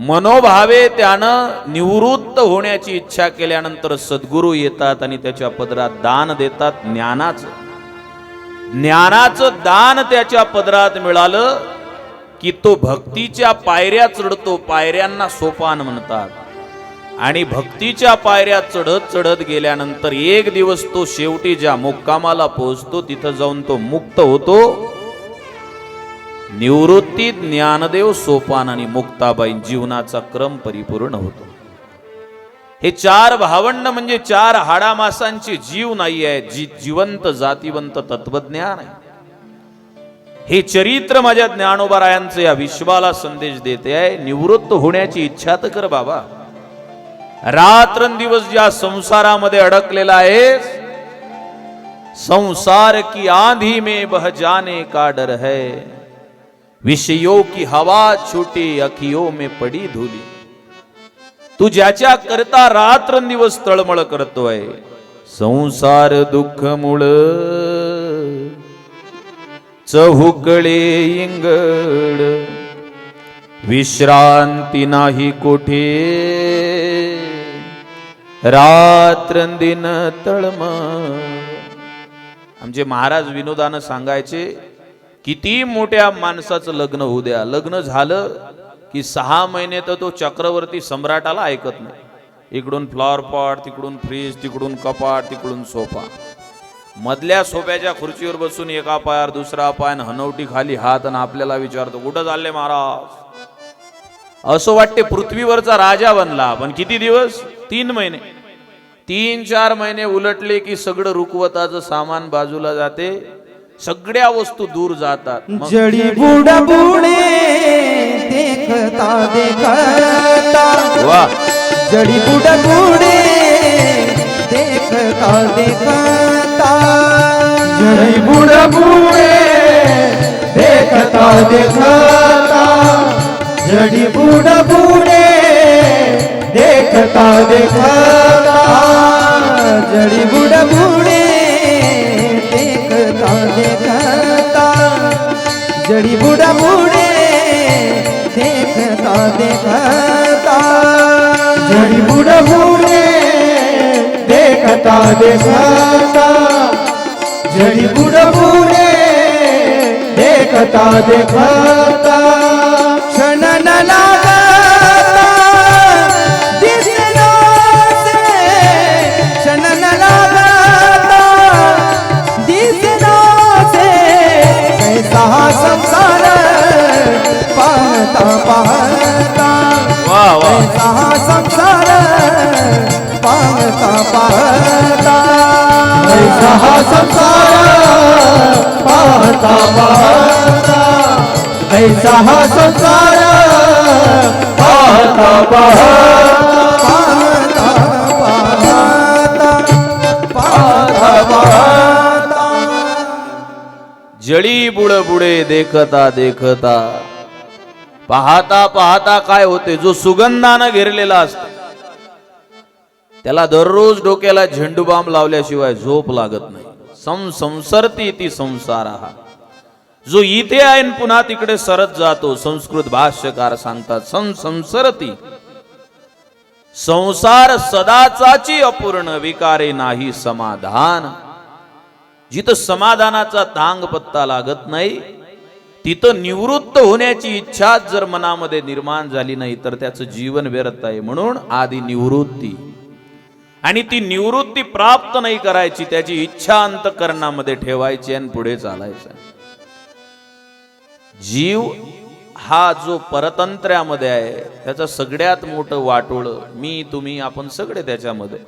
मनोभावे त्यानं निवृत्त होण्याची इच्छा केल्यानंतर सद्गुरू येतात आणि त्याच्या पदरात दान देतात. ज्ञानाचं. ज्ञानाचं दान त्याच्या पदरात मिळालं की तो भक्तीच्या पायऱ्या चढतो. पायऱ्यांना सोपान म्हणतात. आणि भक्तीच्या पायऱ्या चढत चढत गेल्यानंतर एक दिवस तो शेवटी ज्या मुक्कामाला पोहोचतो तिथं जाऊन तो मुक्त होतो. निवृत्ती ज्ञानदेव सोपान आणि मुक्ताबाई जीवनाचा क्रम परिपूर्ण होतो. हे चार भावंड म्हणजे चार हाडामासांचे जीव नाही आहे जी जिवंत जातिवंत तत्वज्ञान आहे. हे चरित्र माझ्या ज्ञानोबारायांचं या विश्वाला संदेश देते आहे. निवृत्त होण्याची इच्छा तर कर बाबा. रात्रंदिवस ज्या संसारामध्ये अडकलेला आहे संसार की आंधी में बह जाने का डर है. विषयों की हवा छोटी अखियों में पडी धुली। तू ज्याच्या करता रात्रंदिवस तळमळ करतोय संसार दुःख मुळ चहुकळे इंगड विश्रांती नाही कोठे। रात्रंदिन तळम आमचे महाराज विनोदानं सांगायचे किती मोठ्या माणसाचं लग्न होऊ द्या. लग्न झालं की सहा महिने तर तो चक्रवर्ती सम्राटाला ऐकत नाही. इकडून फ्लॉवर पॉट तिकडून फ्रीज तिकडून कपाट तिकडून सोफा. मधल्या सोफ्याच्या खुर्चीवर बसून एका पायावर दुसरा पाय आणि हनवटी खाली हात आणि आपल्याला विचारतो कुठं चालले महाराज? असं वाटते पृथ्वीवरचा राजा बनला पण किती दिवस? तीन महिने. तीन चार महिने उलटले की सगळं रुकवताचं सामान बाजूला जाते. सगळ्या वस्तू दूर जातात. जड़ी बूढ़ा बूढ़े देखता देखता. वा. जड़ी बूढ़ा बूढ़े देखता देखता. जड़ी बूढ़ा बूढ़े देखता देखता. जड़ी बूढ़ा बूढ़े देखता देखता. जड़ी जड़ी बूढ़ा बूढ़े देखता देखता जड़ी बूढ़ा बूढ़े देखता देखता जड़ी बुड बूढ़े देखता देखता ऐसा संसार पाहता पाहता पाहता पाहता. जळी बुड बुडे देखता देखता पाहता पाहता काय होते? जो सुगंधानं घेरलेला असतो. त्याला दररोज डोक्याला झेंडू बाम लावल्याशिवाय झोप लागत नाही. सं संसरती ती संसार. हा जो इथे आहे पुन्हा तिकडे सरत जातो संस्कृत भाष्यकार सांगतात सं संसरती. संसार सदाचाची अपूर्ण विकारे नाही समाधान. जिथं समाधानाचा तांग पत्ता लागत नाही तिथं निवृत्त होण्याची इच्छा जर मनामध्ये निर्माण झाली नाही तर त्याचं जीवन व्यर्थ आहे म्हणून आधी निवृत्ती. आणि ती निवृत्ती प्राप्त नाही करायची त्याची इच्छा अंतकरणामध्ये ठेवायची आणि पुढे चालायचं. जीव हा जो परतंत्र्यामध्ये आहे त्याचं सगळ्यात मोठं वाटोळ मी तुम्ही आपण सगळे त्याच्यामध्ये.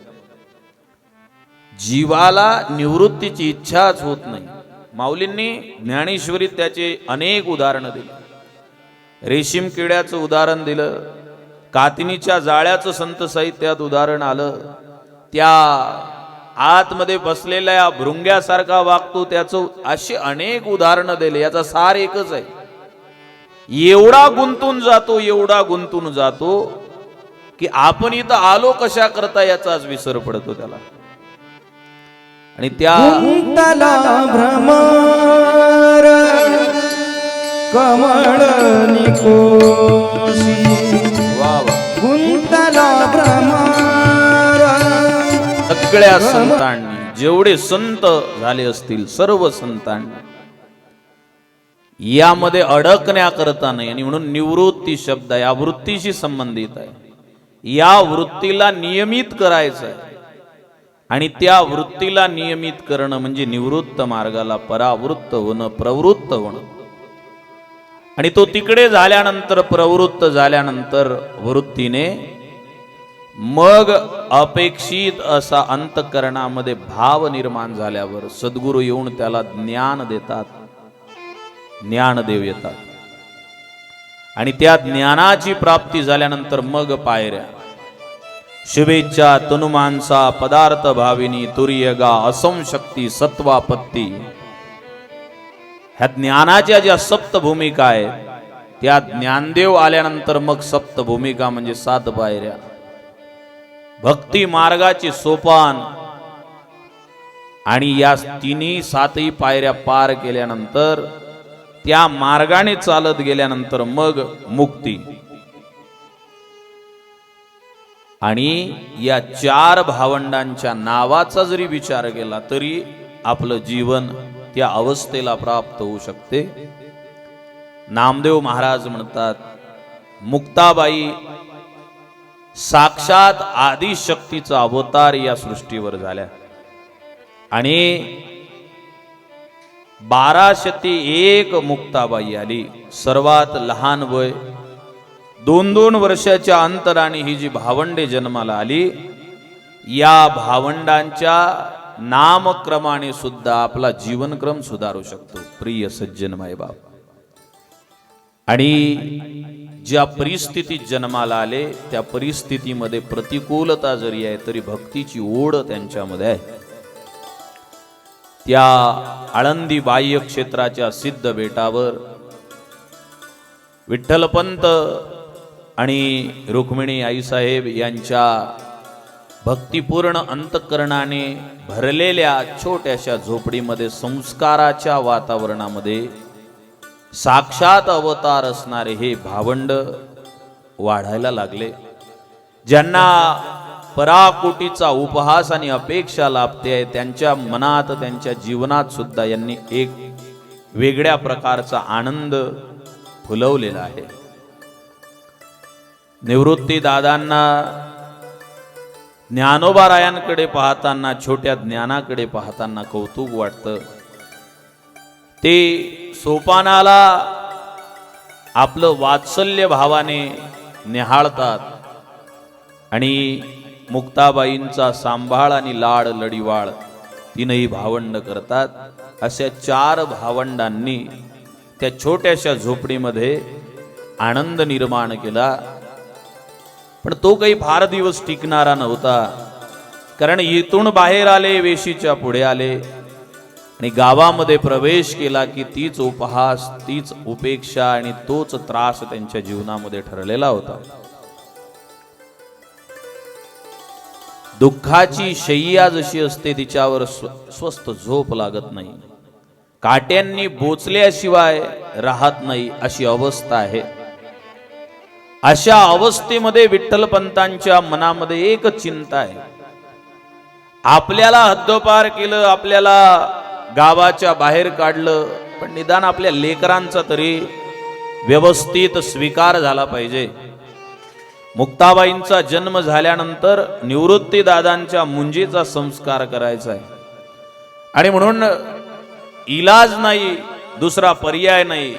जीवाला निवृत्तीची इच्छाच होत नाही. माऊलींनी ज्ञानेश्वरीत त्याचे अनेक उदाहरणं दिली. रेशीम किड्याचं उदाहरण दिलं कातिनीच्या जाळ्याचं संत साहित्यात उदाहरण आलं त्या आतमध्ये बसलेल्या भृंग्यासारखा वागतो त्याचं अशी अनेक उदाहरणं दिले याचा सार एकच आहे. एवढा गुंतून जातो एवढा गुंतून जातो की आपण इथं आलो कशा करता याचाच विसर पडतो त्याला. आणि त्या कमळ निको सगळ्या संतांनी जेवढे संत झाले असतील सर्व संतांनी यामध्ये अडकण्याकरता नाही. आणि म्हणून निवृत्ती शब्द या वृत्तीशी संबंधित आहे. या वृत्तीला नियमित करायचं आहे आणि त्या वृत्तीला नियमित करणं म्हणजे निवृत्त मार्गाला परावृत्त होणं प्रवृत्त होणं. आणि तो तिकडे झाल्यानंतर प्रवृत्त झाल्यानंतर वृत्तीने मग अपेक्षित असा अंतकरणामध्ये भाव निर्माण झाल्यावर सद्गुरू येऊन त्याला ज्ञान देतात. ज्ञानदेव येतात. आणि त्या ज्ञानाची प्राप्ती झाल्यानंतर मग पायऱ्या. शुभेच्छा तनुमानसा पदार्थ भाविनी तुर्यगा असंशक्ती सत्वापत्ती. ह्या ज्ञानाच्या ज्या सप्त भूमिका आहेत त्या ज्ञानदेव आल्यानंतर मग सप्त भूमिका म्हणजे सात पायऱ्या. भक्ती मार्गाची सोपान आणि या तिन्ही सातही पायऱ्या पार केल्यानंतर त्या मार्गाने चालत गेल्यानंतर मग मुक्ती. आणि या चार भावंडांच्या नावाचा जरी विचार केला तरी आपलं जीवन त्या अवस्थेला प्राप्त होऊ शकते. नामदेव महाराज म्हणतात मुक्ताबाई साक्षात आदिशक्तीचा अवतार या सृष्टीवर झाल्या. आणि बाराशे ते एक मुक्ताबाई आली. सर्वात लहान वय. दोन दोन वर्षाच्या अंतराने ही जी भावंडे जन्माला आली या भावंडांच्या नामक्रमाने सुद्धा आपला जीवनक्रम सुधारू शकतो प्रिय सज्जन मायबाप. आणि ज्या परिस्थितीत जन्माला आले त्या परिस्थितीमध्ये प्रतिकूलता जरी आहे तरी भक्तीची ओढ त्यांच्यामध्ये आहे. त्या आळंदी बाह्य क्षेत्राच्या सिद्ध बेटावर विठ्ठलपंत आणि रुक्मिणी आईसाहेब यांच्या भक्तिपूर्ण अंतकरणाने भरलेल्या छोट्याशा झोपडीमध्ये संस्काराच्या वातावरणामध्ये साक्षात अवतार असणारे हे भावंड वाढायला लागले. ज्यांना पराकोटीचा उपहास आणि अपेक्षा लाभते आहे. त्यांच्या मनात त्यांच्या जीवनात सुद्धा यांनी एक वेगळ्या प्रकारचा आनंद फुलवलेला आहे. निवृत्ती दादांना ज्ञानोबारायांकडे पाहताना छोट्या ज्ञानाकडे पाहताना कौतुक वाटतं. ते सोपानाला आपलं वात्सल्य भावाने निहाळतात आणि मुक्ताबाईंचा सांभाळ आणि लाड लढीवाळ. तीनही भावंड करतात. अशा चार भावंडांनी त्या छोट्याशा झोपडीमध्ये आनंद निर्माण केला. पण तो काही फार दिवस टिकणारा नव्हता. कारण इथून बाहेर आले वेशीच्या पुढे आले. आणि गावामध्ये प्रवेश केला की तीच उपहास तीच उपेक्षा आणि तोच त्रास त्यांच्या जीवनामध्ये ठरलेला होता. दुःखाची शय्या जशी असते तिच्यावर स्व- स्वस्त झोप लागत नाही. काट्यांनी बोचल्याशिवाय राहत नाही अशी अवस्था आहे. अशा अवस्थेमध्ये विठ्ठलपंतांच्या मनामध्ये एक चिंता आहे. आपल्याला हद्दपार केलं आपल्याला गावाच्या बाहेर काढलं पण निदान आपल्या लेकरांचा तरी व्यवस्थित स्वीकार झाला पाहिजे. मुक्ताबाईंचा जन्म झाल्यानंतर निवृत्ती दादांच्या मुंजीचा संस्कार करायचा आहे. आणि म्हणून इलाज नाही दुसरा पर्याय नाही.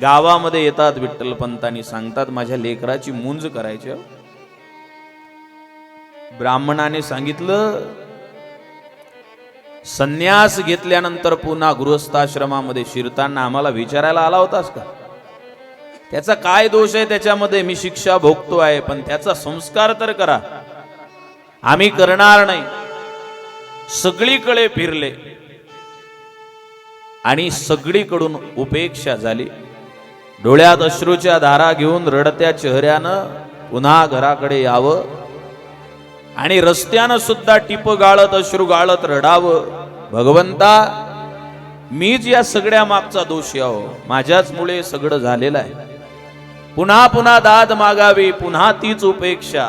गावामध्ये येतात विठ्ठलपंतांनी सांगतात माझ्या लेकराची मुंज करायची ब्राह्मणाने सांगितलं संन्यास घेतल्यानंतर पुन्हा गृहस्थाश्रमामध्ये शिरताना आम्हाला विचारायला आला होतास का? त्याचा काय दोष आहे त्याच्यामध्ये मी शिक्षा भोगतो आहे पण त्याचा संस्कार तर करा. आम्ही करणार नाही. सगळीकडे फिरले. आणि सगळीकडून उपेक्षा झाली. डोळ्यात अश्रूच्या धारा घेऊन रडत्या चेहऱ्यानं पुन्हा घराकडे यावं. आणि रस्त्यानं सुद्धा टिप गाळत अश्रू गाळत रडावं. भगवंता मीच या सगळ्या मागचा दोषी आहो माझ्याच मुळे सगळं झालेलं आहे. पुन्हा पुन्हा दाद मागावी पुन्हा तीच उपेक्षा.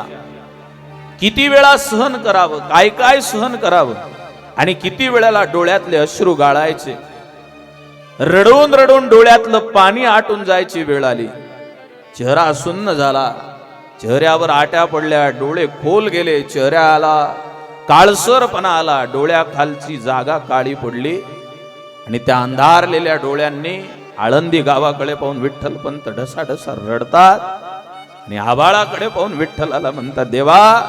किती वेळा सहन करावं काय काय सहन करावं आणि किती वेळेला डोळ्यातले अश्रू गाळायचे. रडून रडून डोळ्यातलं पाणी आटून जायची वेळ आली. चेहरा सुन्न झाला. चेहऱ्यावर आट्या पडल्या डोळे खोल गेले चेहऱ्याला काळसरपणा आला डोळ्याखालची जागा काळी पडली. आणि त्या अंधारलेल्या डोळ्यांनी आळंदी गावाकडे पाहून विठ्ठल पंत ढसा ढसा रडतात. आणि आबाळाकडे पाहून विठ्ठलाला म्हणतात देवा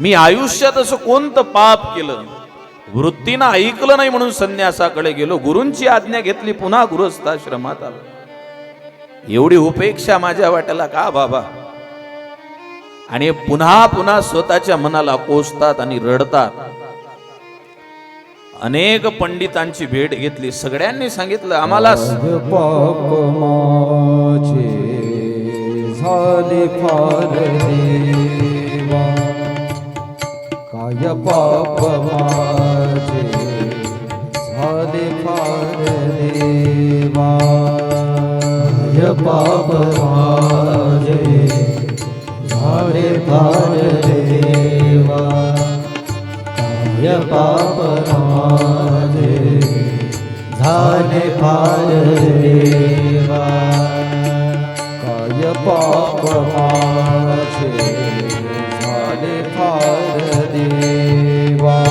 मी आयुष्यात असं कोणतं पाप केलं? वृत्तीनं ऐकलं नाही म्हणून संन्यासाकडे गेलो. गुरूंची आज्ञा घेतली पुन्हा गृहस्थाश्रमात आलो. एवढी उपेक्षा माझ्या वाट्याला का बाबा? आणि पुन्हा पुन्हा स्वतःच्या मनाला कोसतात आणि रडतात. अनेक पंडितांची भेट घेतली. सगळ्यांनी सांगितलं आम्हाला पाप माझे झाले फार काय पाप माझे झाले फार देवा. पाप माझे झाले फार काय पाप माझे झाले फार देवा काय पाप माझे झाले फार देवा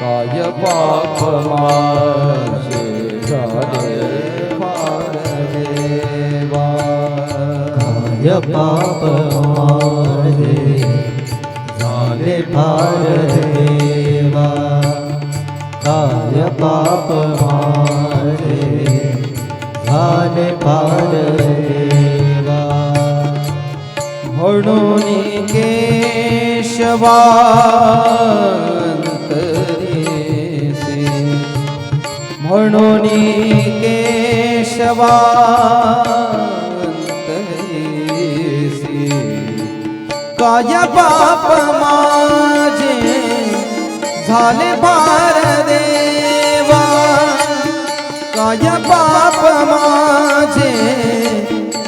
काय पाप माझे झाले फार देवा काय पाप माझे झाले फार देवा काय पाप मारे झाले फार देवा। म्हणून केशवा म्हणून केशवा काय बाप माझे झाले भार देवा. काय बाप माझे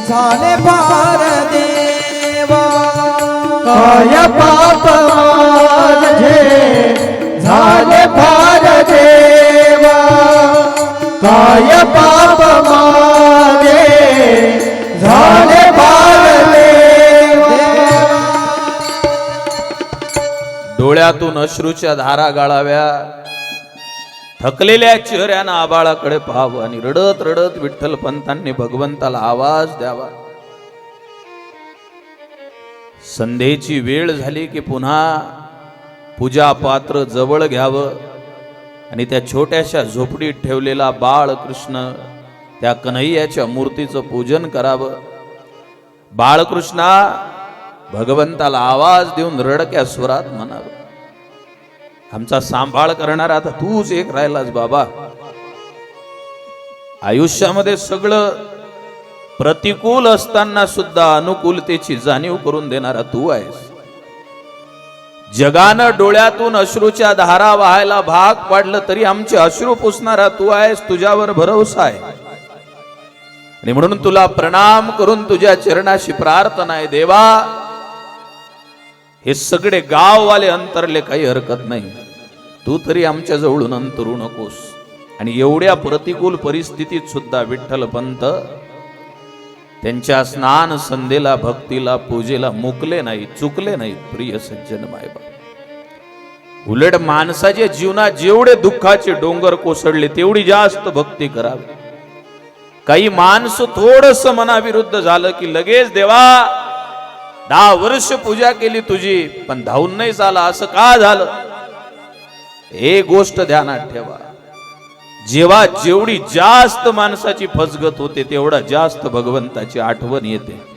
झाले भार देवा. काय बाप माझे झाले भार देवा. काय बाप अश्रूच्या धारा गाळाव्या. थकलेल्या चेहऱ्यानं आबाळाकडे पाहावं आणि रडत रडत विठ्ठल पंतांनी भगवंताला आवाज द्यावा. संध्येची वेळ झाली की पुन्हा पूजा पात्र जवळ घ्यावं आणि त्या छोट्याशा झोपडीत ठेवलेला बाळकृष्ण त्या कन्हैयाच्या मूर्तीचं पूजन करावं. बाळकृष्णा भगवंताला आवाज देऊन रडक्या स्वरात म्हणावं. आमचा सांभाळ करणारा आता तूच एक राहिलास बाबा. आयुष्यामध्ये सगळं प्रतिकूल असताना सुद्धा अनुकूलतेची जाणीव करून देणारा तू आहेस. जगानं डोळ्यातून अश्रूच्या धारा वाहायला भाग पाडलं तरी आमचे अश्रू पुसणारा तू आहेस तुझ्यावर भरोसा आहे. आणि म्हणून तुला प्रणाम करून तुझ्या चरणाशी प्रार्थना आहे देवा हे सगळे गाववाले अंतरले काही हरकत नाही. तू तरी आमच्या जवळून अंतरू नकोस. आणि एवढ्या प्रतिकूल परिस्थितीत सुद्धा विठ्ठल पंत त्यांच्या स्नान संधेला भक्तीला पूजेला मुकले नाही चुकले नाहीत प्रिय सज्जन मायबा उलट माणसाच्या जीवनात जेवढे दुःखाचे डोंगर कोसळले तेवढी जास्त भक्ती करावी. काही माणसं थोडस मनाविरुद्ध झालं की लगेच देवा दहा वर्ष पूजा केली तुझी पण धावून नाही झाला असं का झालं? हे गोष्ट ध्यानात ठेवा. जेव्हा जेवढी जास्त माणसाची फसगत होते तेवढा जास्त भगवंताची आठवण येते.